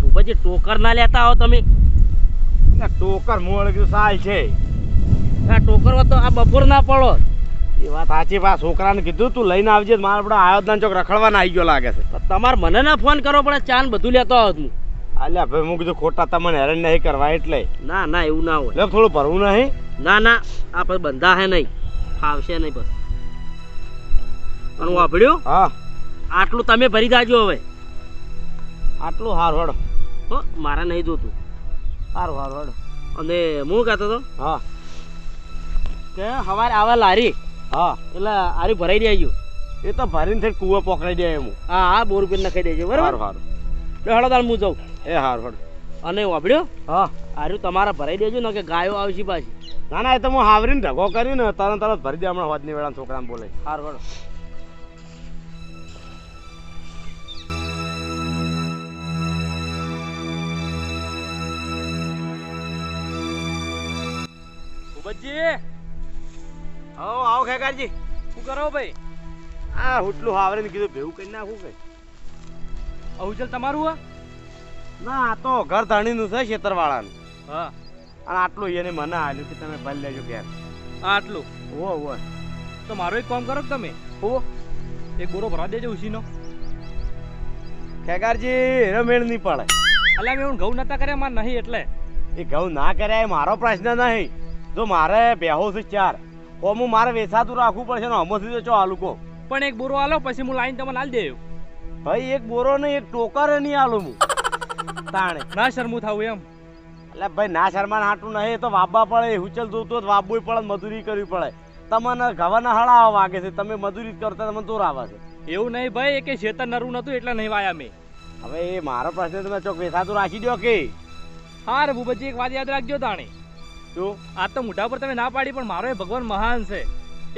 ભૂપતજી ટોકર ના લેતા આવો તમે. ટોકર મોળ કીધું સાલ છે. આ ટોકર તો આ બપોર ના પડો. એ વાત સાચી પા છોકરાને કીધું તું લઈને આવજે મારા આપણે આયોજન ચોક રખડવાના આવી ગયો લાગે છે. તમારે મને ના ફોન કરવો પડે ચાન બધું લેતો આવત હું અલ્યા ભાઈ હું કીધું ખોટા તમને હેરાન નહીં કરવા એટલે. ના ના એવું ના હોય. થોડું ભરવું નહીં. ના ના આ પછી બંધા હે નહીં. ફાવશે નહીં બસ. હું વાપડ્યું હા. આટલું તમે ભરી દાજો હવે. આટલું હાર હડ. હો મારે નહીં જોતું. હારું હારું હડ અને હું કહેતો હતો? હા. કે સવારે આવા લારી. હા. એટલે આરી ભરાઈ દેજો. એ તો ભરીને થઈ કૂવો પકડાઈ દે એમ. હા હા બોર રૂપિયા નખાઈ દેજો બરાબર? હારું હારું. હળો તાર હું જાઉં. એ હારું હડ અને વાપડ્યો હા. આર્યું તમારા ભરાઈ દેજો ને કે ગાયો આવશે પાછી. ના ના એ તો હું હાવરીને ઢગો કરીને તરત તરત ભરી દે હમણાં હોદની વેળા છોકરાને બોલે સારું હળો ભૂપતજી આવો આવો ખેકારજી. શું કરો ભાઈ? આ હુટલું હાવરીને કીધું ભેવું કરી નાખું કે? અહુજલ તમારું હે. ના આ તો ઘર ધણીનું છે ખેતરવાળાનું હા. અને આટલું એને મને આલ્યું કે તમે ભલે લેજો ઘેર. આ આટલું? ઓ ઓ તો મારો એક કામ કરો તમે? હો. એક ગોરો ભરા દેજો ઉસીનો ખેગારજી મેળ નહીં પડે. અલ્યા મેં હું ઘઉં નતા કર્યા માર નહીં એટલે. એ ઘઉં ના કર્યા એ મારો પ્રશ્ન નહીં. જો મારે બેહો છે ચાર ઓમું મારે વેચાતું રાખવું પડશે ને અમોથી તો ચો આલુ કો પણ એક બોરો આલો પછી હું લાઈન તમને આલી દેવું ભાઈ એક બોરો નહીં એક ટોકર નહીં આલું હું. તાણે. ના શરમું થાવું એમ. એટલે ભાઈ ના શર્માન હાટું નહીં એ તો વાબા પડે હુચલ જોતો વાબવું પડે મજૂરી કરવી પડે. તમને ઘવાના હળાવા વાગે છે તમે મજૂરી કરતા તમને દૂર આવે છે. એવું નહીં ભાઈ એ કે શેતર નરવું નતું એટલે નહીં વાયા મેં. હવે એ મારો પ્રશ્ન તમે ચોક વેસાતું રાખી દો કે? હા રે ભૂપતજી એક વાત યાદ રાખજો તાણે. શું આ તો મોઢા પર તમે ના પાડી પણ મારો એ ભગવાન મહાન છે.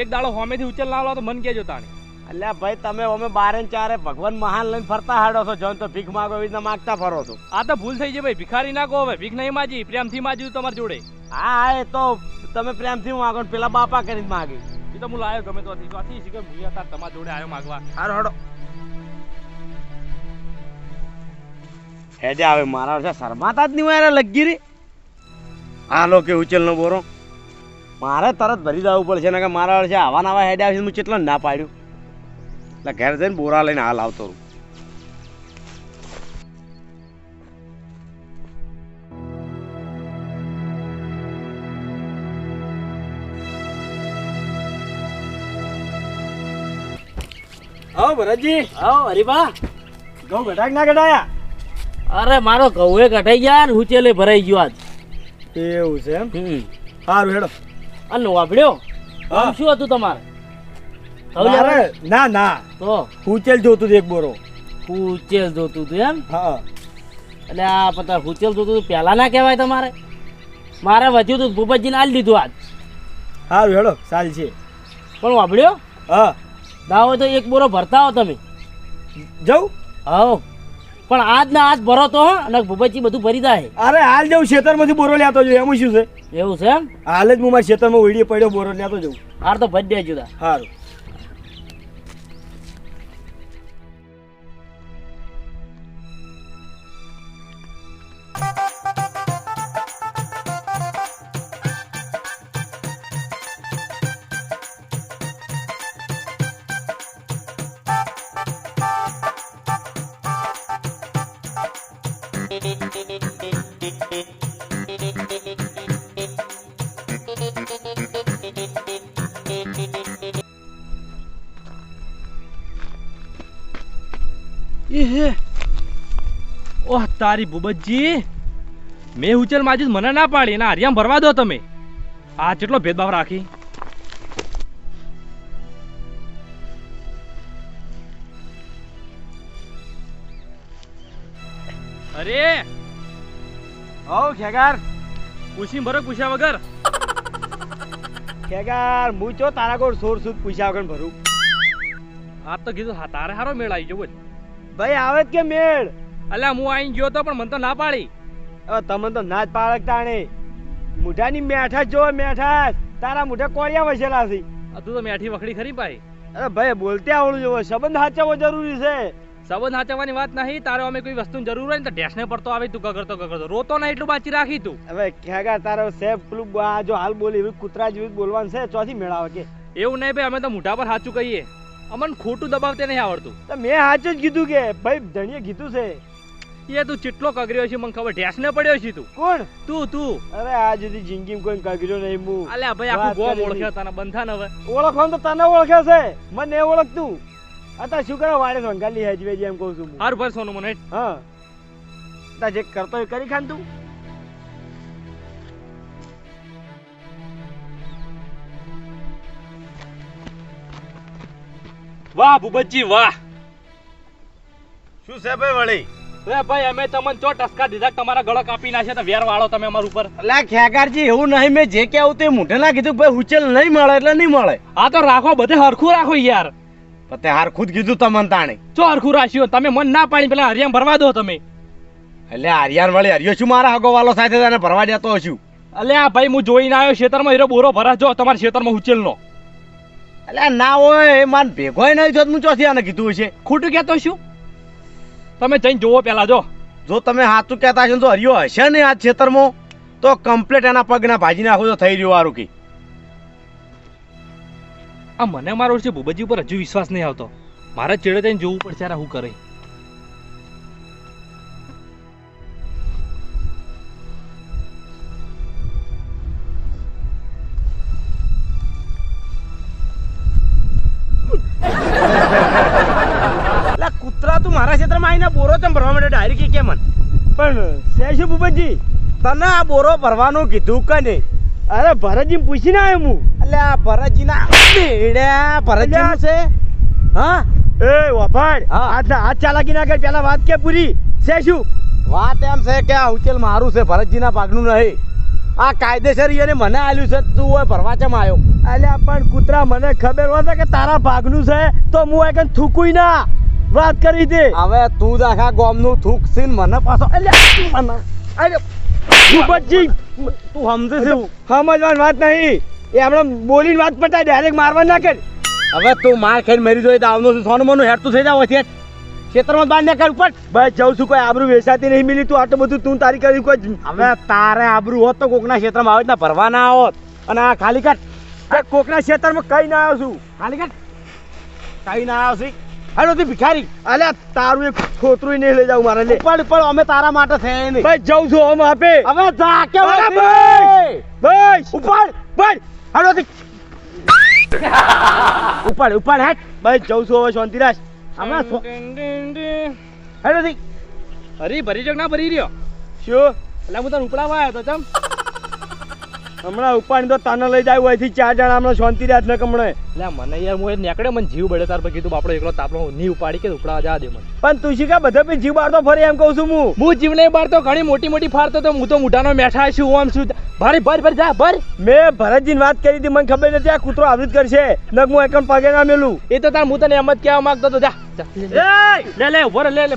એક દાડો હોમેથી ઉચલ ના લો તો મન કહેજો તાણે. અલ્યા ભાઈ તમે અમે બારે ને ચારે ભગવાન મહાન લઈને ફરતા હાડો છો જોન તો ભીખ માગો એવી રીતના માગતા ફરો છો. આ તો ભૂલ થઈ છે ભાઈ ભિખારી ના કહો હવે ભીખ નહીં માજી પ્રેમથી માજી તમારી જોડે. હા હા એ તો તમે પ્રેમથી માગો ને પેલા બાપા કરીને માગી. એ તો હું લાયો ગમે તો તો આથી શીખર હું હતા તમારી જોડે આવ્યો માગવા. હારો હાડો. હેજે આવે મારા શરમાતા જ નહીં યાર લગી રે હાલો કે ઉચેલનો બોરો. મારે તરત ભરી જવું પડશે ને કે મારા વર્ષે આવા નવા હેડે આવી હું કેટલો ના પાડ્યું. એટલે ઘેર જઈને બોરા લઈને હાલ આવતો રહું. આવો ભરતજી. આવો હરીબા ઘઉં ઘટાક ના ઘટાયા અરે મારો ઘઉં કટાઈ ગયા ને ઉચેલે ભરાઈ ગયો આજ. એવું છે એમ? હમ. સારું હેડો. અને વાપડ્યો હા. આમ શું હતું તમારે? મારે ના ના. તો? ઉચેલ જોતું હતું એક બોરો. ઉચેલ જોતું હતું એમ? હા. એટલે આ પતા ઉચેલ જોતું હતું પહેલા ના કહેવાય તમારે? મારે વધ્યું હતું ભૂપતજીને આલી દીધું આજ. સારું હેડો સાલ છે. પણ વાપડ્યો હા. દાવો તો એક બોરો ભરતા હો તમે. જવું હો પણ આજ ના આજ ભરો તો અને ભૂપતજી બધું ભરી જાય. અરે હાલ જવું ખેતરમાંથી બોરો લેતો જવું એમ શું છે? એવું છે એમ? હાલ જ હું મારા ખેતરમાં ઓઈડીએ પડ્યો બોરો લેતો જવું હાર તો ભરી દેજો તા. એ ઓહ તારી બુબજી મેં ઉચલ માજી મને ના પાડી એના હરિયામ ભરવા દો તમે. આ કેટલો ભેદભાવ રાખી. અરે. હો ખેગાર. પૂછી ભરો પૂછ્યા વગર. ખેગાર હું ચો તારા કોર સોર સુદ પૂછ્યા વગર ભરું? આ તો કીધું તારે હારો મેળ આવી જવો ભાઈ આવે કે મેળ? અલ્યા હું આઈ ગયો તો પણ મને તો ના પાડી. હવે તમને તો ના જ પાડકતા ને મુઠાની મેઠા જો મેઠા તારા મુઠા કોળિયા વસેલા છે. તું તો મેઠી વખડી ખરી ભાઈ. અરે ભાઈ બોલતે આવડું જોવે. સંબંધ સાચવવો જરૂરી છે. સંબંધ સાચવવાની વાત નહીં તારે અમે કોઈ વસ્તુની જરૂર હોય ને તો ઢેસને પડતો આવે તું ગગડતો ગગડતો. રોતો ના એટલું બાચી રાખી તું. હવે ખેગા તારો સેફ પેલું જો હાલ બોલી કૂતરા જેવી બોલવાનું છે ચોથી મેળાવે કે એવું નહીં ભાઈ અમે તો મોઢા પર સાચું કહીએ. અમને ખોટું દબાવતે નહીં આવડતું. તો મેં સાચું જ કીધું કે ભાઈ ધણીએ કીધું છે. એ તું ચેટલો કગર્યો છે મને ખબર ઢેસ ને પડ્યો છે તું. કોણ? તું તું. અરે આ જુદી જિંદગીમાં કોઈ કગર્યો નહીં હું અલ્યા ભાઈ આખું ગોમ ઓળખે ઓળખ્યો તને બંધા ને હવે. ઓળખવાનું તો તને ઓળખે છે. મને એ ઓળખતું. અત્યારે શું કરે વાડે સંગાલી હેજવેજી જેમ કહું છું હાર ભર ભાઈ સોનું મને હા. તા જે કરતો કરી ખાન તું. વાહ ભૂપતજી વાહ. શું છે ભાઈ વળી? એ ભાઈ અમે તમને ચો ટસકા દીધા તમારા ગળો કાપી નાખ્યા તો વેર વાળો તમે અમાર ઉપર. અલા ખ્યાગારજી એવું નહીં મેં જે કહેવું તે મોઢે ના કીધું ભાઈ ઉચેલ નહીં મળે એટલે નહીં મળે. આ તો રાખો બધે હરખું રાખો યાર. તે હાર ખુદ કીધું તમને તાણે. ચો હરખું રાખ્યું? તમે મન ના પાડી પેલા હરિયામ ભરવા દો તમે. એટલે હરિયાણ વાળી હરિયો શું મારા હગો વાલો સાથે તને ભરવા દેતો છું અલ્યા આ ભાઈ હું જોઈને આવ્યો ખેતરમાં હીરો બોરો ભરા જો તમારા ખેતરમાં ઉચેલનો એટલે ના હોય એ માન ભેગોય નહીં થયો હું ચોથી આને કીધું છે ખોટું કહેતો શું? તમે જઈને જોવો પેલા જો. જો તમે સાચું કહેતા હશો તો હરિયો હશે ને આ છેતરમાં તો કમ્પ્લેટ એના પગના ભાજી નાખો તો થઈ રહ્યું આરું કે. આ મને મારો છે ભૂબજી ઉપર હજુ વિશ્વાસ નહીં આવતો. મારે ચેડે જઈને જોવું પડશે યાર શું કરે. તું મારા ક્ષેત્રમાં આવીને બોરો તેમ ભરવા માટે ડાયરેક્ટ કે મન? પણ છે શું ભૂપતજી? તને આ બોરો ભરવાનું કીધું કે નહીં? અરે ભરતજી પૂછીને આવ્યો હું. એટલે આ ભરતજી ના બેડ્યા ભરતજી છે? હા? એ વભાડ હાથ હાથ ચાલાકી ના કર પેલા વાત કે પૂરી? છે શું? વાત એમ છે કે આ ઉચેલ મારું છે ભરતજીના પાકનું નહીં. આ કાયદેસર એને મને આલ્યું છે તું હોય ભરવા ચમ આવ્યો અલ્યા પણ કૂતરા મને ખબર હોય કે તારા ભાગનું છે તો હું એક થૂકુઈ ના. વાત કરી દે. હવે તું જ આખા ગોમનું થૂક સીન મને પાછો અલ્યા મને અરે ભૂપતજી તું સમજે છે. સમજવાની વાત નહીં. એ હમણાં બોલીને વાત પટાય ડાયરેક્ટ મારવા ના કર. હવે તું માર ખાઈને મરી જોઈ તો આવનો સોનું મોનું હેરતું થઈ જાવ છે ખેતરમાં બાર ને કર ઉપર. ભાઈ જઉં છું કોઈ આબરૂ વેચાતી નહીં મિલી. તું આટલું બધું તું તારી કરી કોઈ હવે તારે આબરૂ હોત તો કોકના ક્ષેત્રમાં આવે ના ભરવા ના હોત. અને આ ખાલી કાટ કોકના ક્ષેત્રમાં કઈ ના આવ્યો છું. ખાલી કાટ કઈ ના આવ્યો છું. હાલો તું ભિખારી. અલ્યા તારું એક છોતરું નહીં લઈ જાવ મારે લે. પણ પણ અમે તારા માટે છે નહીં. ભાઈ જઉં છું અમે આપે. હવે જા કે ભાઈ. ભાઈ. ઉપાડ ભાઈ. હાલો તું ઉપાડ ઉપાડ હેટ ભાઈ જઉં છું હવે શાંતિરાજ. હમણાં હેડો તી હરી ભરી જગ ના ભરી રહ્યો. શું? એટલે હું તને ઉપડાવા આવ્યો તો ચમ. હમણાં ઉપાડી તો તને લઈ જાય અહીંથી ચાર જણા હમણાં શાંતિ રહ્યા ને કમણે એટલે મને યાર હું નીકળે મને જીવ બળે તાર પછી કીધું આપણો એકલો તાપલો નહીં ઉપાડી કે ઉપડા જા દે મને. પણ તું શીખા બધા પે જીવ બાળતો ફરી એમ કહું છું હું. હું જીવ નહીં બારતો ઘણી મોટી મોટી ફાડતો તો હું તો મોઢાનો મેઠા છું આમ છું. ભારી ભર ભર જા ભર. મેં ભરતજીને વાત કરી હતી મને ખબર નથી આ કૂતરો આવી જ કરશે. નગ હું એકમ પગે ના મેલું. એ તો તાર હું તને એમ જ કહેવા માંગતો તો જા. લે લે ઊભો લે લે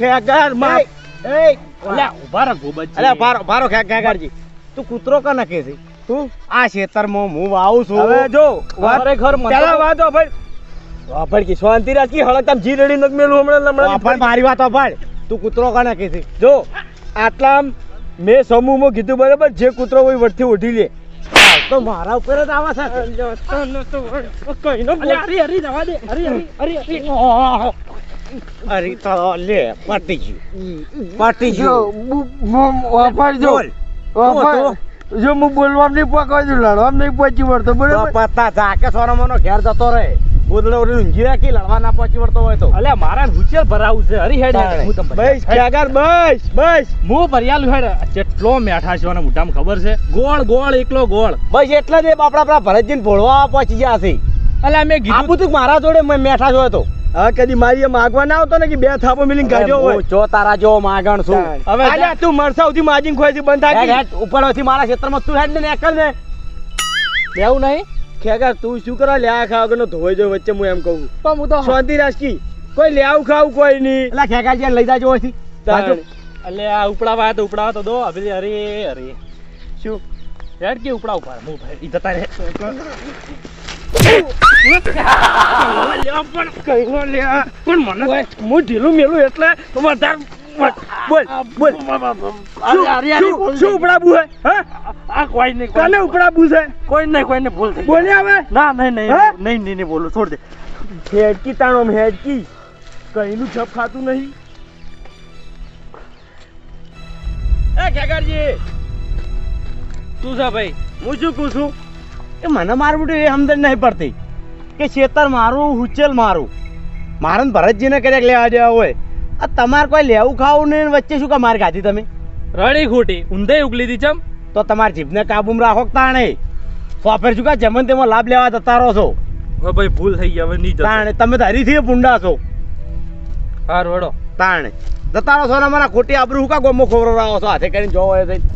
ખેગારમાં એ લે ઊભા રહો ભૂપતજી. અલ્યા ભારો ભારો ખેગારજી. તું કૂતરો કા નાખે છે? તું આ ખેતરમાં હું વાવું છું. હવે જો ખરેખર મને તો- પેલા વાત ભાઈ. વાપર કી શાંતિ રાખી હળક આમ જી રડી નક મેલું હમણાં હમણાં વાપર મારી વાત વાપર તું કૂતરો કા નાખે છે? જો આટલા મેં સમૂહમાં કીધું બરાબર જે કૂતરો હોય વટથી ઉઠી લે. તો મારા ઉપર જ આવા છે કઈ ન અલ્યા, હરી જવા દે. હરી હરી. હરી અરે તો લે પાટી ગયું. પાટી ગયું. વાપરજો. બોલ. વાપર જો હું બોલવા નહીં પકડું લડવા નહીં પહોંચી વળતો તો બરાબર પત્તા ઝાકે સોનામાનો ઘેર જતો રહે. ગોદડે ઓલી ઊંઘી રાખી લડવા ના પહોંચી વળતો હોય તો. અલ્યા મારા હુચેલ ભરાવું છે. હરી હેડ. હું તમને બસ હેડ. બસ બસ. હું ભરિયાલું હેડ. જેટલો મેઠા છે મોઢામાં ખબર છે. ગોળ ગોળ એકલો ગોળ. બસ એટલે જ બાપડા આપણા ભરતજીને ભોળવા પહોંચી ગયા છે. અલ્યા મેં કીધું બધું મારા જોડે મેં મેઠા જોયો તો. હા કદી મારી એ માગવા ના આવતો ને કે બે થાપો મિલીને કાઢ્યો હોય. જો તારા જો માગણ છું. હવે આલે તું મરસા સુધી માજીને ખોઈ બંધ થાકી હેડ, ઉપરથી મારા ક્ષેત્રમાં તું હેડ ને એકલ ને. એવું નહીં? ખેગા તું શું કરવા લ્યા ખાવ કે ધોઈ જો વચ્ચે હું એમ કહું. પણ હું તો શાંતિ રાખી. કોઈ લેવું ખાવું કોઈ નહીં. એટલે ખેગારજી લઈ જાજો અહીંથી. એટલે આ ઉપડાવા તો ઉપડાવા તો દો હવે અરે અરે શું? હેડ કે ઉપડા ઉપર? હું ભાઈ ઈ જતા રહે. ઢીલું મેલું એટલે વધારે આ કોઈ નહીં કને ઉપડાવું છે કોઈ નહીં કોઈ નહીં ભૂલ બોલે હવે ના નહીં નહીં? નહીં નહીં બોલું છોડ દે કઈનું છપ ખાતું નહીં એ ખેગરજી તું છે ભાઈ, હું શું કહું છું કે મને મારું બધું એ સમજણ નહીં પડતી કે ખેતર મારું હુચેલ મારું. મારે ભરતજીને ક્યાંક લેવા જેવા હોય. આ તમારે કોઈ લેવું ખાવું નહીં વચ્ચે શું કે મારે ખાધી તમે? રડી ખોટી ઊંધે ઉગલી દી ચમ. તો તમારી જીભને કાબૂમાં રાખો તાણે? સોફેર શું કે જમન તેમાં લાભ લેવા જતા રહો છો? ભાઈ ભૂલ થઈ ગયા હવે નહીં તાણે તમે હરીથી પુંડા છો. હા વડો તાણે. જતા રહો છો ને અમારા ખોટી આબરૂ શું કા ગોમો ખોરો રહો છો? હાથે કરીને જોવો હોય તો.